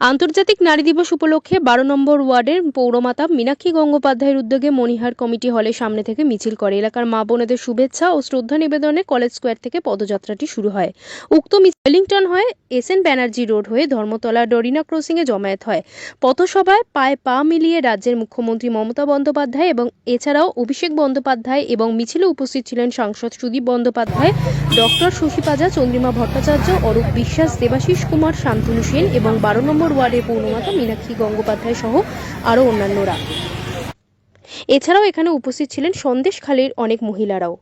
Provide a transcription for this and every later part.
আন্তর্জাতিক নারী দিবস উপলক্ষে বারো নম্বর ওয়ার্ডের পৌরমাতা মীনাক্ষী গঙ্গোপাধ্যায়ের উদ্যোগে মণিহার কমিটি হলের সামনে থেকে মিছিল করে। এলাকার মা বোনেদের শুভেচ্ছা ও শ্রদ্ধা নিবেদনে কলেজ স্কোয়ার থেকে পদযাত্রাটি শুরু হয়। উক্ত ওয়েলিংটন হয়ে, এস এন ব্যানার্জি রোড হয়ে ধর্মতলা ডরিনা ক্রসিংয়ে জমায়েত হয়। পথসভায় পায়ে পা মিলিয়ে রাজ্যের মুখ্যমন্ত্রী মমতা বন্দ্যোপাধ্যায় এবং এছাড়াও অভিষেক বন্দ্যোপাধ্যায় এবং মিছিলে উপস্থিত ছিলেন সাংসদ সুদীপ বন্দ্যোপাধ্যায়, ডক্টর শশী পাজা, চন্দ্রিমা ভট্টাচার্য, অরূপ বিশ্বাস, দেবাশিস কুমার, শান্তনু সেন এবং বারো নম্বর ওয়ার্ডের পূর্ণমাতা মীনাক্ষী গঙ্গোপাধ্যায় সহ আরও অন্যান্যরা। এছাড়াও এখানে উপস্থিত ছিলেন সন্দেশখালীর অনেক মহিলারাও।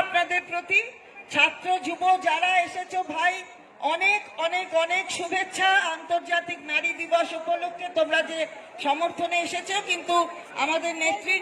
আপনাদের প্রতি ছাত্র, যুব যারা এসেছ ভাই, অনেক অনেক অনেক শুভেচ্ছা। আন্তর্জাতিক নারী দিবস উপলক্ষে তোমরা যে সমর্থনে এসেছ, কিন্তু আমাদের নেত্রী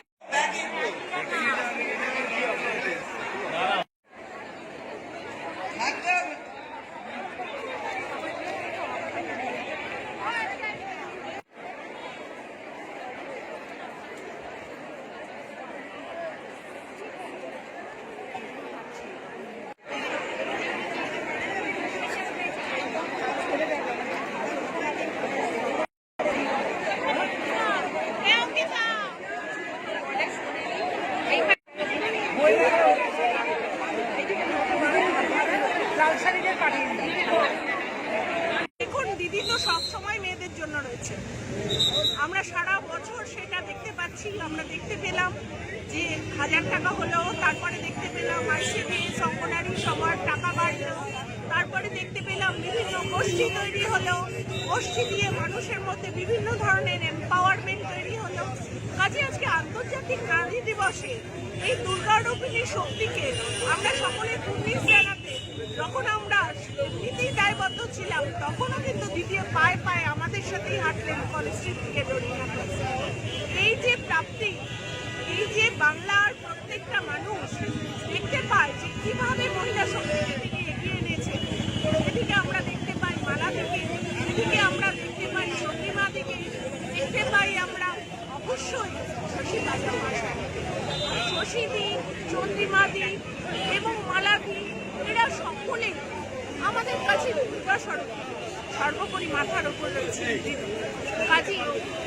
দেখুন দিদি তো সব সময় মেয়েদের জন্য রয়েছে। আমরা সারা বছর সেটা দেখতে পাচ্ছি, আমরা দেখতে পেলাম যে হাজার টাকা হলো, তারপরে দেখতে পেলাম আইসিবি অঙ্গনারী সবার টাকা বাড়লো, তারপরে দেখতে পেলাম বিভিন্ন গোষ্ঠী তৈরি হলো, গোষ্ঠী দিয়ে মানুষের মধ্যে বিভিন্ন ধরনের এম্পাওয়ারমেন্ট তৈরি হলো। কাজে আজকে আন্তর্জাতিক নারী দিবসে এই দুর্গারূপিণী শক্তিকে আমরা সকলে কুর্নিশ জানাতে যখন আমরা ছিলাম, তখনও কিন্তু দ্বিতীয় পায়ে পায়ে আমাদের সাথেই হাঁটলেন কলেজ থেকে এই যে প্রাপ্তি, এই যে বাংলার প্রত্যেকটা মানুষ দেখতে পায় যে কীভাবে মহিলা শক্তিকে তিনি এগিয়ে এনেছে এদিকে আমরা দেখতে পাই মালা থেকে, এদিকে আমরা দেখতে পাই চন্দ্রিমা থেকে, দেখতে পাই আমরা অবশ্যই শশী শশীদি চন্দ্রিমাদি এবং মালাদি এরা সকলে আমাদের কাছে দুর্গা স্বরূপ সর্বোপরি মাথার উপর রয়েছে কাজী,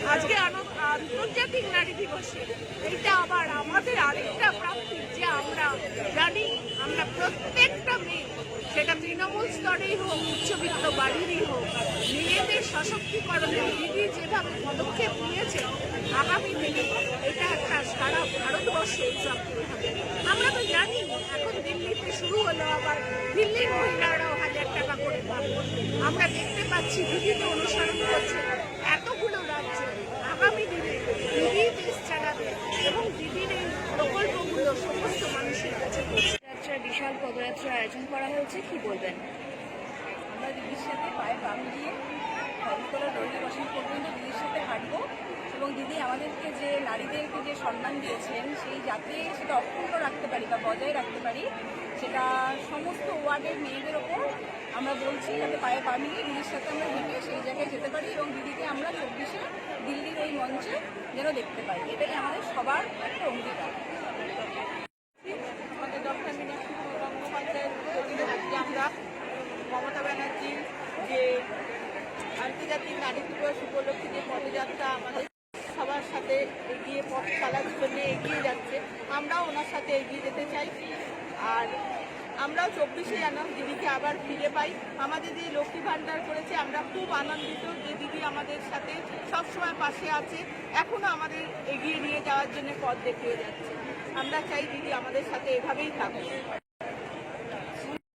আজকে আনো- আন্তর্জাতিক নারী দিবসে এইটা আবার আমাদের আরেকটা প্রাপ্তি যে আমরা জানি, আমরা প্রত্যেকটা মেয়ে, সেটা তৃণমূল স্তরেই হোক, উচ্চবিত্ত বাড়িরই হোক, মেয়েদের সশক্তিকরণে দিদি যেভাবে পদক্ষেপ নিয়েছে, আগামী দিনে এটা একটা সারা ভারতবর্ষে এক্সাম্পল হবে। আমরা তো জানি, এখন দিল্লিতে শুরু হলো আবার দিল্লির মহিলারাও আমরা দেখতে পাচ্ছি বিভিন্ন অনুসরণ করছে এতগুলো রাজ্যে। আগামী দিনে দিদি দেশ চালাবে এবং দিদির এই প্রকল্পগুলো সমস্ত মানুষের কাছে পদযাত্রার বিশাল পদযাত্রার আয়োজন করা হয়েছে কি বলবেন? আমরা দিদির সাথে পায়ে পাম দিয়ে ধর্মতলা দৈনিক বসন পর্যন্ত দিদির সাথে হাঁটবো। এবং দিদি, আমাদেরকে যে নারীদেরকে যে সম্মান দিয়েছেন, সেই যাতে সেটা অক্ষুণ্ণ রাখতে পারি বা বজায় রাখতে পারি, সেটা সমস্ত ওয়ার্ডের মেয়েদের ওপর আমরা বলছি, যাতে পায়ে পা মিলিয়ে দিদির সাথে আমরা হেঁটে সেই জায়গায় যেতে পারি এবং দিদিকে আমরা চব্বিশে দিল্লির ওই মঞ্চে যেন দেখতে পাই। এটাই আমাদের সবার একটা অঙ্গীকার। আমরা মমতা ব্যানার্জি যে আন্তর্জাতিক নারী দিবস উপলক্ষে যে পদযাত্রা আমাদের সবার সাথে এগিয়ে পথ চালার জন্য এগিয়ে যাচ্ছে। আমরাও ওনার সাথে এগিয়ে যেতে চাই। আর আমরাও চব্বিশে জানুয়ারি দিদিকে আবার ফিরে পাই। আমাদের যে লক্ষ্মী ভাণ্ডার করেছে, আমরা খুব আনন্দিত যে দিদি আমাদের সাথে সবসময় পাশে আছে। এখনও আমাদের এগিয়ে নিয়ে যাওয়ার জন্য পথ দেখিয়ে যাচ্ছে। আমরা চাই দিদি আমাদের সাথে এভাবেই থাকুক।